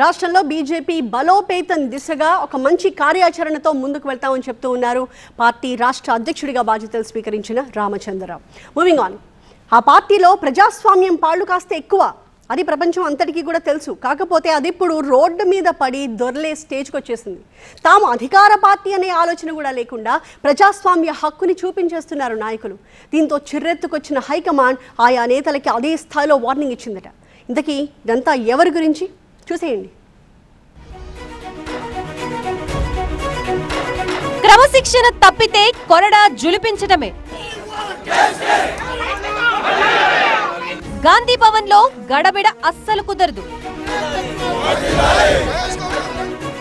రాష్ట్రంలో బీజేపీ బలోపేతం దిశగా ఒక మంచి కార్యాచరణతో ముందుకు వెళ్తామని చెప్తూ ఉన్నారు. పార్టీ రాష్ట్ర అధ్యక్షుడిగా బాధ్యతలు స్వీకరించిన రామచంద్రరావు. మూవింగ్ ఆన్ ఆ పార్టీలో ప్రజాస్వామ్యం పాళ్ళు కాస్త ఎక్కువ. అది ప్రపంచం అంతటికీ కూడా తెలుసు. కాకపోతే అది ఇప్పుడు రోడ్డు మీద పడి దొరలే స్టేజ్కి వచ్చేసింది. తాము అధికార పార్టీ అనే ఆలోచన కూడా లేకుండా ప్రజాస్వామ్య హక్కుని చూపించేస్తున్నారు నాయకులు. దీంతో చిర్రెత్తుకొచ్చిన హైకమాండ్ ఆయా నేతలకి అదే స్థాయిలో వార్నింగ్ ఇచ్చిందట. ఇంతకీ ఇదంతా ఎవరి గురించి? చూసేయండి. క్రమశిక్షణ తప్పితే కొరడా జులిపించటమే. గాంధీ భవన్లో గడబిడ అస్సలు కుదరదు.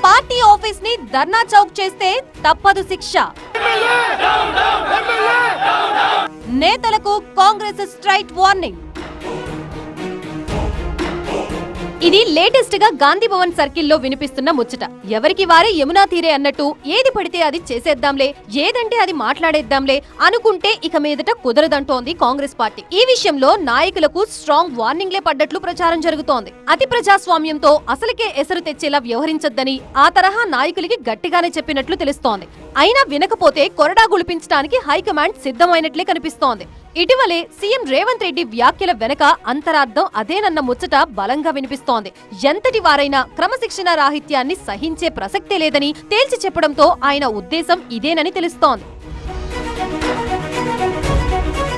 పార్టీ ఆఫీస్ని ధర్నా చౌక్ చేస్తే తప్పదు శిక్ష. నేతలకు కాంగ్రెస్ స్ట్రైట్ వార్నింగ్. ఇది లేటెస్ట్గా గాంధీ భవన్ సర్కిల్లో వినిపిస్తున్న ముచ్చట. ఎవరికి వారే యమునా తీరే అన్నట్టు ఏది పడితే అది చేసేద్దాంలే ఏదంటే అది మాట్లాడేద్దాంలే అనుకుంటే ఇక మీదట కుదరదంటోంది కాంగ్రెస్ పార్టీ. ఈ విషయంలో నాయకులకు స్ట్రాంగ్ వార్నింగ్లే పడ్డట్లు ప్రచారం జరుగుతోంది. అతి ప్రజాస్వామ్యంతో అసలుకే ఎసరు తెచ్చేలా వ్యవహరించొద్దని ఆ తరహా నాయకులకి గట్టిగానే చెప్పినట్లు తెలుస్తోంది. అయినా వినకపోతే కొరడా గుళిపించడానికి హైకమాండ్ సిద్ధమైనట్లే కనిపిస్తోంది. ఇటీవలే సీఎం రేవంత్ రెడ్డి వ్యాఖ్యల వెనక అంతరార్థం అదేనన్న ముచ్చట బలంగా వినిపిస్తోంది. ఎంతటి వారైనా క్రమశిక్షణ రాహిత్యాన్ని సహించే ప్రసక్తే లేదని తేల్చి చెప్పడంతో ఆయన ఉద్దేశం ఇదేనని తెలుస్తోంది.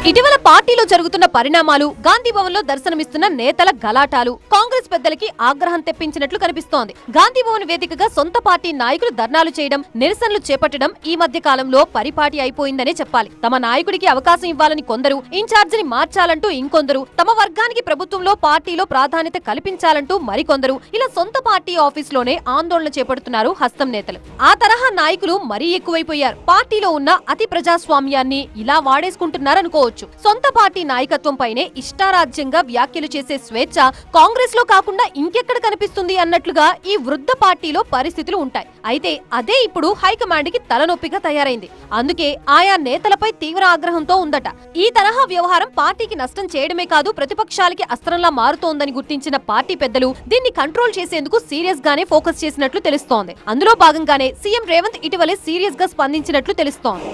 ఇటీవల పార్టీలో జరుగుతున్న పరిణామాలు గాంధీ భవన్లో దర్శనమిస్తున్న నేతల గలాటాలు కాంగ్రెస్ పెద్దలకి ఆగ్రహం తెప్పించినట్లు కనిపిస్తోంది. గాంధీ భవన్ వేదికగా సొంత పార్టీ నాయకులు ధర్నాలు చేయడం నిరసనలు చేపట్టడం ఈ మధ్య కాలంలో పరిపాటి అయిపోయిందనే చెప్పాలి. తమ నాయకుడికి అవకాశం ఇవ్వాలని కొందరు ఇన్ఛార్జిని మార్చాలంటూ ఇంకొందరు తమ వర్గానికి ప్రభుత్వంలో పార్టీలో ప్రాధాన్యత కల్పించాలంటూ మరికొందరు ఇలా సొంత పార్టీ ఆఫీసులోనే ఆందోళన చేపడుతున్నారు హస్తం నేతలు. ఆ తరహా నాయకులు మరీ ఎక్కువైపోయారు. పార్టీలో ఉన్న అతి ప్రజాస్వామ్యాన్ని ఇలా వాడేసుకుంటున్నారనుకోవచ్చు. సొంత పార్టీ నాయకత్వంపైనే ఇష్టారాజ్యంగా వ్యాఖ్యలు చేసే స్వేచ్ఛ కాంగ్రెస్లో కాకుండా ఇంకెక్కడ కనిపిస్తుంది అన్నట్లుగా ఈ వృద్ధ పార్టీలో పరిస్థితులు ఉంటాయి. అయితే అదే ఇప్పుడు హైకమాండ్కి తలనొప్పిగా తయారైంది. అందుకే ఆయా నేతలపై తీవ్ర ఆగ్రహంతో ఉందట. ఈ తరహా వ్యవహారం పార్టీకి నష్టం చేయడమే కాదు ప్రతిపక్షాలకి అస్త్రంలా మారుతోందని గుర్తించిన పార్టీ పెద్దలు దీన్ని కంట్రోల్ చేసేందుకు సీరియస్ గానే ఫోకస్ చేసినట్లు తెలుస్తోంది. అందులో భాగంగానే సీఎం రేవంత్ ఇటీవలే సీరియస్గా స్పందించినట్లు తెలుస్తోంది.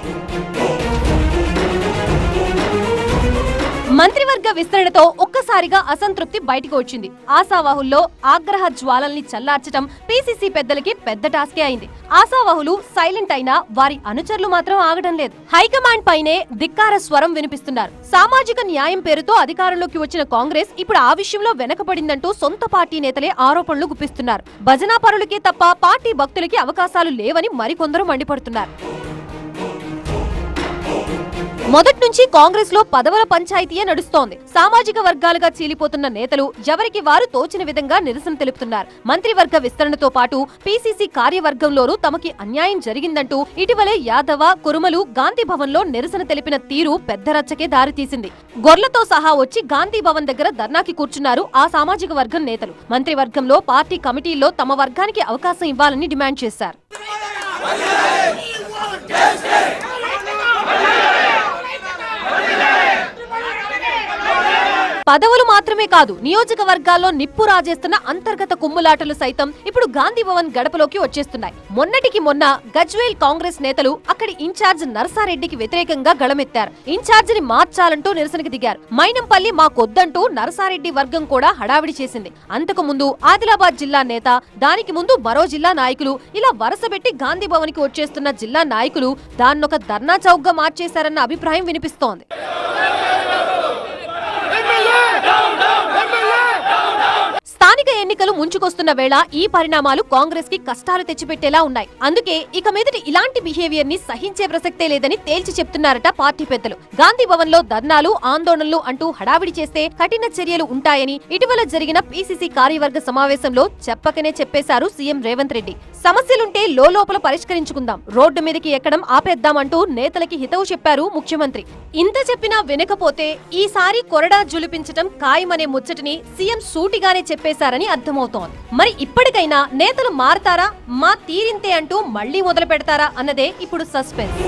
మంత్రివర్గ విస్తరణతో ఒక్కసారిగా అసంతృప్తి బయటకు వచ్చింది. ఆశావాహుల్లో ఆగ్రహ జ్వాలల్ని చల్లార్చడం పీసీసీ పెద్దలకి పెద్ద టాస్కే అయింది. ఆశావాహులు సైలెంట్ అయినా వారి అనుచరులు మాత్రం ఆగడం లేదు. హైకమాండ్ పైనే ధిక్కార స్వరం వినిపిస్తున్నారు. సామాజిక న్యాయం పేరుతో అధికారంలోకి వచ్చిన కాంగ్రెస్ ఇప్పుడు ఆ విషయంలో వెనకబడిందంటూ సొంత పార్టీ నేతలే ఆరోపణలు గుప్పిస్తున్నారు. భజనాపరులకే తప్ప పార్టీ భక్తులకి అవకాశాలు లేవని మరికొందరు మండిపడుతున్నారు. మొదటి నుంచి కాంగ్రెస్లో పదవుల పంచాయతీయే నడుస్తోంది. సామాజిక వర్గాలుగా చీలిపోతున్న నేతలు ఎవరికి వారు తోచిన విధంగా నిరసన తెలుపుతున్నారు. మంత్రివర్గ విస్తరణతో పాటు పీసీసీ కార్యవర్గంలోనూ తమకి అన్యాయం జరిగిందంటూ ఇటీవలే యాదవ కురుమలు గాంధీ భవన్లో నిరసన తెలిపిన తీరు పెద్ద రచ్చకే దారితీసింది. గొర్లతో సహా వచ్చి గాంధీ భవన్ దగ్గర ధర్నాకి కూర్చున్నారు ఆ సామాజిక వర్గం నేతలు. మంత్రివర్గంలో పార్టీ కమిటీల్లో తమ వర్గానికి అవకాశం ఇవ్వాలని డిమాండ్ చేశారు. పదవులు మాత్రమే కాదు నియోజకవర్గాల్లో నిప్పు రాజేస్తున్న అంతర్గత కుమ్ములాటలు సైతం ఇప్పుడు గాంధీ భవన్ గడపలోకి వచ్చేస్తున్నాయి. మొన్నటికి మొన్న గజ్వేల్ కాంగ్రెస్ నేతలు అక్కడి ఇన్ఛార్జ్ నరసారెడ్డికి వ్యతిరేకంగా గళమెత్తారు. ఇన్ఛార్జిని మార్చాలంటూ నిరసనకు దిగారు. మైనంపల్లి మాకొద్దంటూ నరసారెడ్డి వర్గం కూడా హడావిడి చేసింది. అంతకు ముందు ఆదిలాబాద్ జిల్లా నేత దానికి ముందు మరో జిల్లా నాయకులు ఇలా వరుసబెట్టి గాంధీ భవన్కి వచ్చేస్తున్న జిల్లా నాయకులు దాన్నొక ధర్నా చౌక్గా మార్చేశారన్న అభిప్రాయం వినిపిస్తోంది. ఎన్నికలు ముంచుకొస్తున్న వేళ ఈ పరిణామాలు కాంగ్రెస్కి కష్టాలు తెచ్చిపెట్టేలా ఉన్నాయి. అందుకే ఇక మీదటి ఇలాంటి బిహేవియర్ని సహించే ప్రసక్తే లేదని తేల్చి చెప్తున్నారట పార్టీ పెద్దలు. గాంధీ భవన్లో ధర్నాలు ఆందోళనలు అంటూ హడావిడి చేస్తే కఠిన చర్యలు ఉంటాయని ఇటీవల జరిగిన పీసీసీ కార్యవర్గ సమావేశంలో చెప్పకనే చెప్పేశారు సీఎం రేవంత్ రెడ్డి. సమస్యలుంటే లోపల పరిష్కరించుకుందాం. రోడ్డు మీదకి ఎక్కడం ఆపేద్దామంటూ నేతలకి హితవు చెప్పారు ముఖ్యమంత్రి. ఇంత చెప్పినా వినకపోతే ఈసారి కొరడా జులిపించటం ఖాయమనే ముచ్చటని సీఎం సూటిగానే చెప్పేశారని అర్థమవుతోంది. మరి ఇప్పటికైనా నేతలు మారతారా? మా తీరింతే అంటూ మళ్ళీ మొదలు పెడతారా అన్నదే ఇప్పుడు సస్పెన్స్